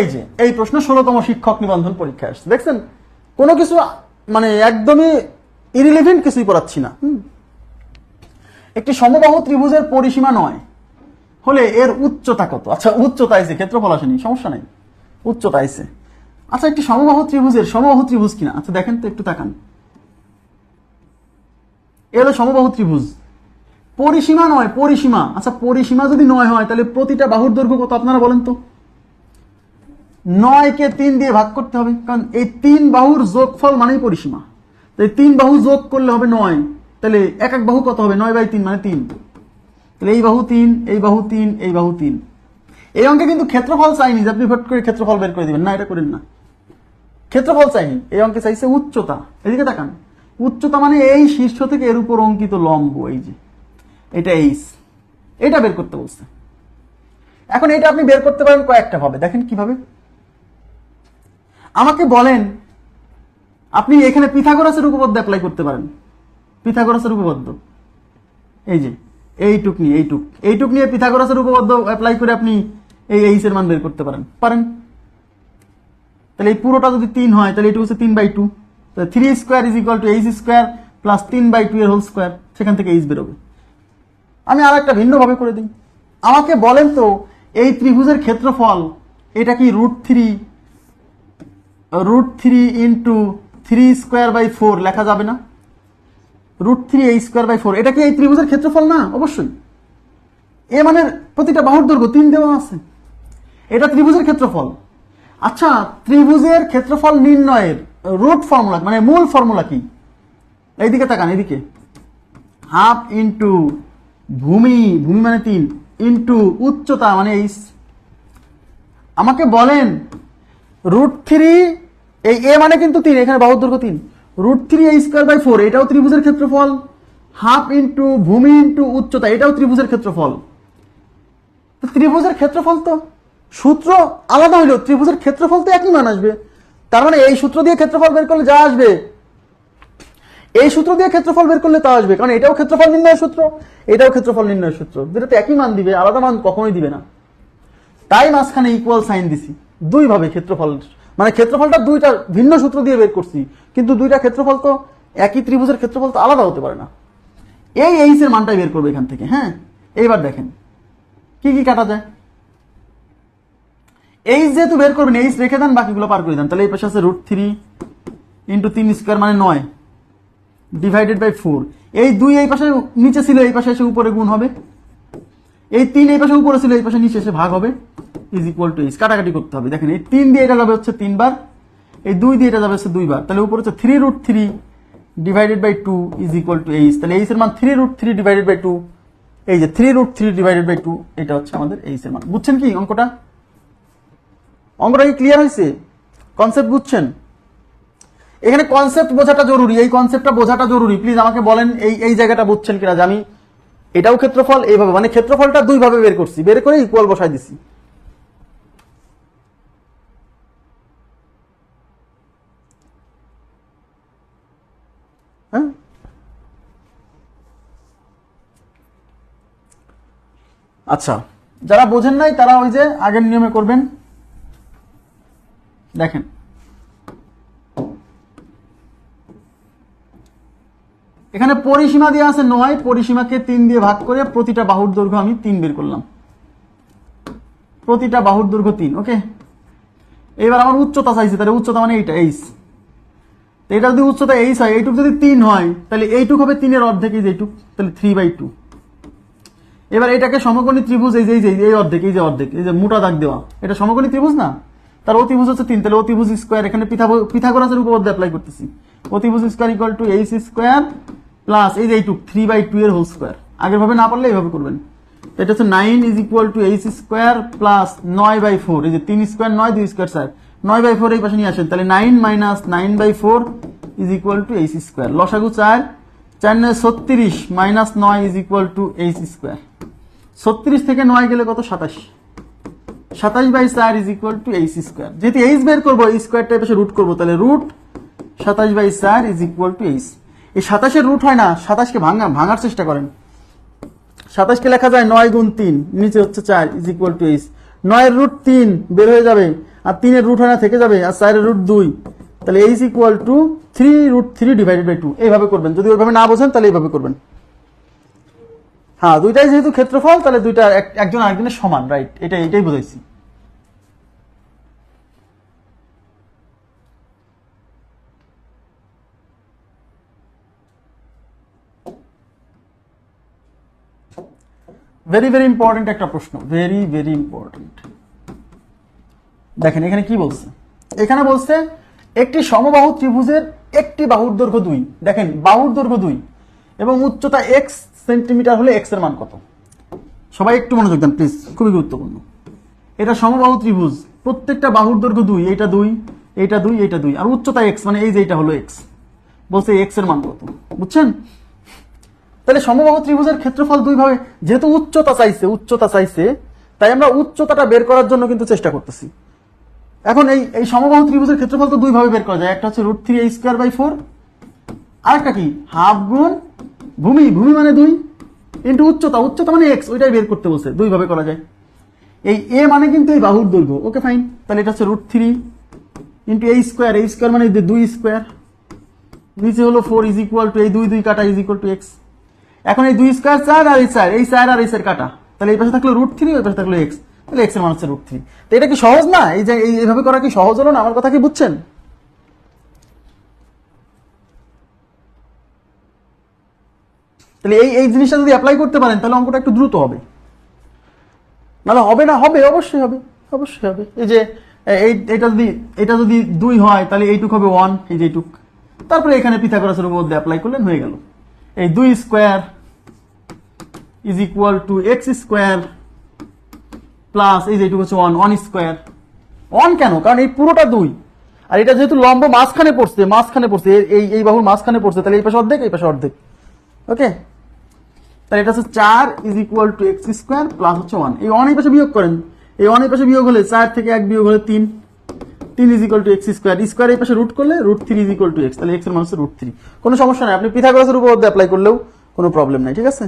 এই যে, এই প্রশ্ন ষোলোতম শিক্ষক নিবন্ধন পরীক্ষায় আসছে। দেখছেন? কোনো কিছু মানে একদমই ইরিলিভেন্ট কিছুই পড়াচ্ছি না একটি সমবাহু ত্রিভুজের পরিসীমা নয়, হলে এর উচ্চতা কত? আচ্ছা উচ্চতা আইছে ক্ষেত্রফল আসেনি, সমস্যা নাই। উচ্চতা আইছে আচ্ছা একটি সমবাহু ত্রিভুজের, সমবাহু ত্রিভুজ কিনা? আচ্ছা দেখেন তো একটু তাকান। এ হলো সমবাহু ত্রিভুজ। পরিসীমা নয়, পরিসীমা। আচ্ছা পরিসীমা যদি নয় হয়, তাহলে প্রতিটা বাহুর দৈর্ঘ্য কত আপনারা বলেন তো? নয়কে তিন দিয়ে ভাগ করতে হবে, কারণ এই তিন বাহুর যোগফল মানেই পরিসীমা। তো এই তিন বাহু যোগ করলে হবে নয়, তাহলে এক এক বাহু কত হবে? নয় বাই তিন মানে তিন। তাহলে এই বাহু তিন, এই বাহু তিন, এই বাহু তিন। এই অঙ্কে কিন্তু ক্ষেত্রফল চাইনি, যে আপনি ভোট করে ক্ষেত্রফল বের করে দিবেন। না, এটা করেন না। ক্ষেত্রফল চাইনি, এই অঙ্কে চাইছে উচ্চতা। এদিকে তাকান, উচ্চতা মানে এই শীর্ষ থেকে এর উপর অঙ্কিত লম্ব, এই যে। এটা এইস এটা বের করতে বলছে। এখন এটা আপনি বের করতে পারেন কয়েকটা ভাবে। দেখেন কীভাবে। আমাকে বলেন, আপনি এখানে পিথাগোরাসের উপপাদ্য অ্যাপ্লাই করতে পারেন। পিথাগোরাসের উপপাদ্য। এই যে, এইটুক নিয়ে, এইটুক। এইটুক নিয়ে পিথাগোরাসের উপপাদ্য অ্যাপ্লাই করে আপনি এই এইস এর মান বের করতে পারেন। পারেন? তাহলে এই পুরোটা যদি তিন হয়, তাহলে এটুকু হচ্ছে তিন by two three square is equal to H square plus তিন বাই টু এর হোল স্কোয়ার সেখান থেকে এইচ বেরোবে। আমি আর একটা ভিন্নভাবে করে দিই। আমাকে বলেন তো, এই ত্রিভুজের ক্ষেত্রফল, এটা কি root three root three into three square by four লেখা যাবে না। রুট থ্রি এই স্কোয়ার বাই ফোর এটা কি এই ত্রিভুজের ক্ষেত্রফল না, অবশ্যই। এ মানে প্রতিটা বাহুর দৈর্ঘ্য তিন দেওয়া আছে। এটা ত্রিভুজের ক্ষেত্রফল। আচ্ছা ত্রিভুজের ক্ষেত্রফল নির্ণয়ের রুট ফর্মুলা মানে মূল ফর্মুলা কি? এইদিকে তাকান, এইদিকে। হাফ ইন্টু ভূমি ভূমি মানে তিন ইন্টু উচ্চতা মানে এইস আমাকে বলেন রুট থ্রি এই এ মানে কিন্তু তিন, এখানে বাহুর দৈর্ঘ্য তিন। রুট থ্রি এই স্কোয়ার বাই ফোর এটাও ত্রিভুজের ক্ষেত্রফল। হাফ ইন্টু ভূমি ইন্টু উচ্চতা, এটাও ত্রিভুজের ক্ষেত্রফল। ত্রিভুজের ক্ষেত্রফল তো, সূত্র আলাদা হইলেও ত্রিভুজের ক্ষেত্রফল তো একই মান আসবে। তার মানে এই সূত্র দিয়ে ক্ষেত্রফল বের করলে যা আসবে, এই সূত্র দিয়ে ক্ষেত্রফল বের করলে তা আসবে, কারণ এটাও ক্ষেত্রফল নির্ণয়ের সূত্র, এটাও ক্ষেত্রফল নির্ণয়ের সূত্র। যেটা তো একই মান দিবে, আলাদা মান কখনোই দিবে না। তাই মাঝখানে ইকুয়াল সাইন দিছি। দুই ভাবে ক্ষেত্রফল মানে ক্ষেত্রফলটা দুইটা ভিন্ন সূত্র দিয়ে বের করছি, কিন্তু দুইটা ক্ষেত্রফল তো একই ত্রিভুজের ক্ষেত্রফল তো আলাদা হতে পারে না। এই এইচ এর মানটাই বের করবে এখান থেকে হ্যাঁ? এইবার দেখেন, কি কি কাটা যায়? এইচ যেহেতু বের করবেন এইচ রেখে দেন, বাকিগুলো পার করে দেন। তাহলে এই পাশে আছে রুট থ্রি ইন্টু তিন স্কোয়ার মানে নয় ডিভাইডেড বাই ফোর এই দুই এই পাশে, নিচে ছিল, এই পাশে এসে উপরে গুণ হবে। এই তিন এই পাশে উপরে ছিল, এই পাশে নিচে এসে ভাগ হবে। ইজ ইকুয়াল টু এইচ কাটাকাটি করতে হবে। দেখেন, এই তিন দিয়ে এটা যাবে হচ্ছে তিনবার, এই দুই দিয়ে এটা যাবে হচ্ছে দুইবার। তাহলে উপরে হচ্ছে three root three divided by two is equal to H তাহলে এইচ এর মান three root three divided by two এই যে three root three divided by two এটা হচ্ছে আমাদের এইচ এর মান। বুঝছেন কি অঙ্কটা? অঙ্কটা কি ক্লিয়ার হয়েছে? কনসেপ্ট বুঝছেন? এখানে কনসেপ্ট বোঝাটা জরুরি। এই কনসেপ্টটা বোঝাটা জরুরি। প্লিজ আমাকে বলেন, এই এই জায়গাটা বুঝছেন কিনা যে আমি এটাও ক্ষেত্রফল, এইভাবে। মানে ক্ষেত্রফলটা দুই ভাবে বের করছি। বের করে ইকুয়াল বসাই দিছি। হ্যাঁ? আচ্ছা যারা বোঝেন নাই, তারা ওই যে আগের নিয়মে করবেন। দেখেন। এখানে পরিসীমা দেওয়া আছে নয়, পরিসীমাকে তিন দিয়ে ভাগ করে প্রতিটা বাহুর দৈর্ঘ্য আমি তিন বের করলাম। প্রতিটা বাহুর দৈর্ঘ্য তিন, ওকে? এবার আমার উচ্চতা চাইছে, তাহলে উচ্চতা মানে এইটা, এইচ। এটা যদি উচ্চতা এইচ হয়, এইটুক যদি তিন হয়, তাহলে এইটুক হবে তিনের অর্ধেক, এই যে এইটুক, তাহলে থ্রি বাই টু এবার এটাকে সমকোণী ত্রিভুজ, এই যে এই যে, এই অর্ধেক, এই যে অর্ধেক, এই যে মোটা দাগ দেওয়া। এটা সমকোণী ত্রিভুজ না? তার অতিভুজ হচ্ছে তিন তাহলে অতিভুজ স্কোয়ার এখানে পিথাগো- পিথাগোরাসের উপপাদ্য অ্যাপ্লাই করতেছি। অতিভুজ square equal to H square plus এই যে এইটুক থ্রি বাই টু এর হোল স্কোয়ার আগের ভাবে না পারলে এইভাবে করবেন। এটা হচ্ছে nine is equal to H square plus নয় বাই ফোর এই যে তিন স্কোয়ার নয়, দুই স্কোয়ার স্যার নয় বাই ফোর এই পাশে নিয়ে আসেন। তাহলে nine minus nine by four is equal to H square লসাগু চার। চার নয়, ছত্রিশ মাইনাস নয় is equal to H square ছত্রিশ থেকে নয় গেলে কত? সাতাশ। সাতাশ বাই চার is equal to H square. যেহেতু এইচ বের করব, এই স্কোয়ারটা এপাশে রুট করব, তাহলে রুট সাতাশ বাই চার ইজ ইকুয়াল টু এইচ। এই সাতাশের রুট হয় না, সাতাশকে ভাঙা, ভাঙার চেষ্টা করেন। সাতাশকে লেখা যায় নয় গুণ তিন, নিচে হচ্ছে চার ইজ ইকুয়াল টু এইচ। নয়ের রুট তিন বের হয়ে যাবে, আর তিনের রুট হয় না, থেকে যাবে, আর চারের রুট দুই। তাহলে H equal to three root three divided by two এইভাবে করবেন। যদি ওইভাবে না বোঝেন, তাহলে এইভাবে করবেন। হ্যাঁ দুইটাই যেহেতু ক্ষেত্রফল, তাহলে দুইটা একজন আরেকজনের সমান রাইট এটা এটাই বোঝাইছি। ভেরি ভেরি ইম্পর্টেন্ট একটা প্রশ্ন। ভেরি ভেরি ইম্পর্টেন্ট দেখেন, এখানে কি বলছে? এখানে বলছে, একটি সমবাহু ত্রিভুজের একটি বাহুর দৈর্ঘ্য দুই। দেখেন, বাহুর দৈর্ঘ্য দুই এবং উচ্চতা এক্স সেন্টিমিটার হলে এক্সের মান কত? সবাই একটু মনোযোগ দেন প্লিজ খুবই গুরুত্বপূর্ণ। এটা সমবাহু ত্রিভুজ। প্রত্যেকটা বাহুর দৈর্ঘ্য দুই, এইটা দুই এইটা দুই এইটা দুই। আর উচ্চতা এক্স মানে এই যে এটা হলো এক্স বলছে এক্সের মান কত? বুঝছেন? তাহলে সমবাহু ত্রিভুজের ক্ষেত্রফল দুই ভাবে যেহেতু উচ্চতা চাইছে উচ্চতা চাইছে, তাই আমরা উচ্চতাটা বের করার জন্য কিন্তু চেষ্টা করতেছি। এখন এই এই সমবাহু ত্রিভুজের ক্ষেত্রফল তো দুই ভাবে বের করা যায়। একটা হচ্ছে root three square by four আরেকটা কি? হাফ গুণ ভূমি ভূমি মানে দুই? ইন্টু উচ্চতা উচ্চতা মানে এক্স ওইটাই বের করতে বলছে দুই ভাবে করা যায়। এই এ মানে কিন্তু এই বাহুর দৈর্ঘ্য ওকে ফাইন তাহলে এটা হচ্ছে রুট থ্রি ইন্টু এই স্কোয়ার এই স্কোয়ার মানে দুই স্কোয়ার নিচে হলো ফোর ইজ ইকুয়াল টু এই দুই দুই কাটা ইজ ইকুয়াল টু এক্স এখন এই দুই স্কোয়ার চার আর এই চার এই চার আর এই চার কাটা। তাহলে এই পাশে থাকল রুট থ্রি ওই পাশে থাকল এক্স তাহলে এক্সের মান হচ্ছে রুট থ্রি তো এটা কি সহজ না? এই যে এই- এইভাবে করা কি সহজ হলো না? আমার কথা কি বুঝছেন? তাহলে এই এই জিনিসটা যদি অ্যাপ্লাই করতে পারেন, তাহলে অঙ্কটা একটু দ্রুত হবে। নাহলে হবে না, হবে, অবশ্যই হবে অবশ্যই হবে। এই যে এই, এটা যদি এটা যদি দুই হয়, তাহলে এইটুক হবে ওয়ান এই যে এইটুক। তারপরে এখানে পিথাগোরাসের উপর অ্যাপ্লাই করলেন, হয়ে গেল। এই দুই square is equal to X square plus এই যে এইটুকু হচ্ছে ওয়ান ওয়ান স্কোয়ার ওয়ান কেন? কারণ এই পুরোটা দুই। আর এটা যেহেতু লম্ব মাঝখানে পড়ছে মাঝখানে পড়ছে, এই এই বাহুর মাঝখানে পড়ছে, তাহলে এই পাশে অর্ধেক, এই পাশে অর্ধেক। ওকে তাহলে এটা হচ্ছে চার is equal to X square plus হচ্ছে ওয়ান এই ওয়ান পাশে বিয়োগ করেন। এই ওয়ান পাশে বিয়োগ হলে চার থেকে এক বিয়োগ হলে তিন। তিন is equal to X square square এই পাশে রুট করলে root three is equal to X তাহলে এক্সের মান রুট থ্রি কোনো সমস্যা নেই, আপনি পিথাগোরাসের উপর অ্যাপ্লাই করলেও কোনো প্রবলেম নাই, ঠিক আছে?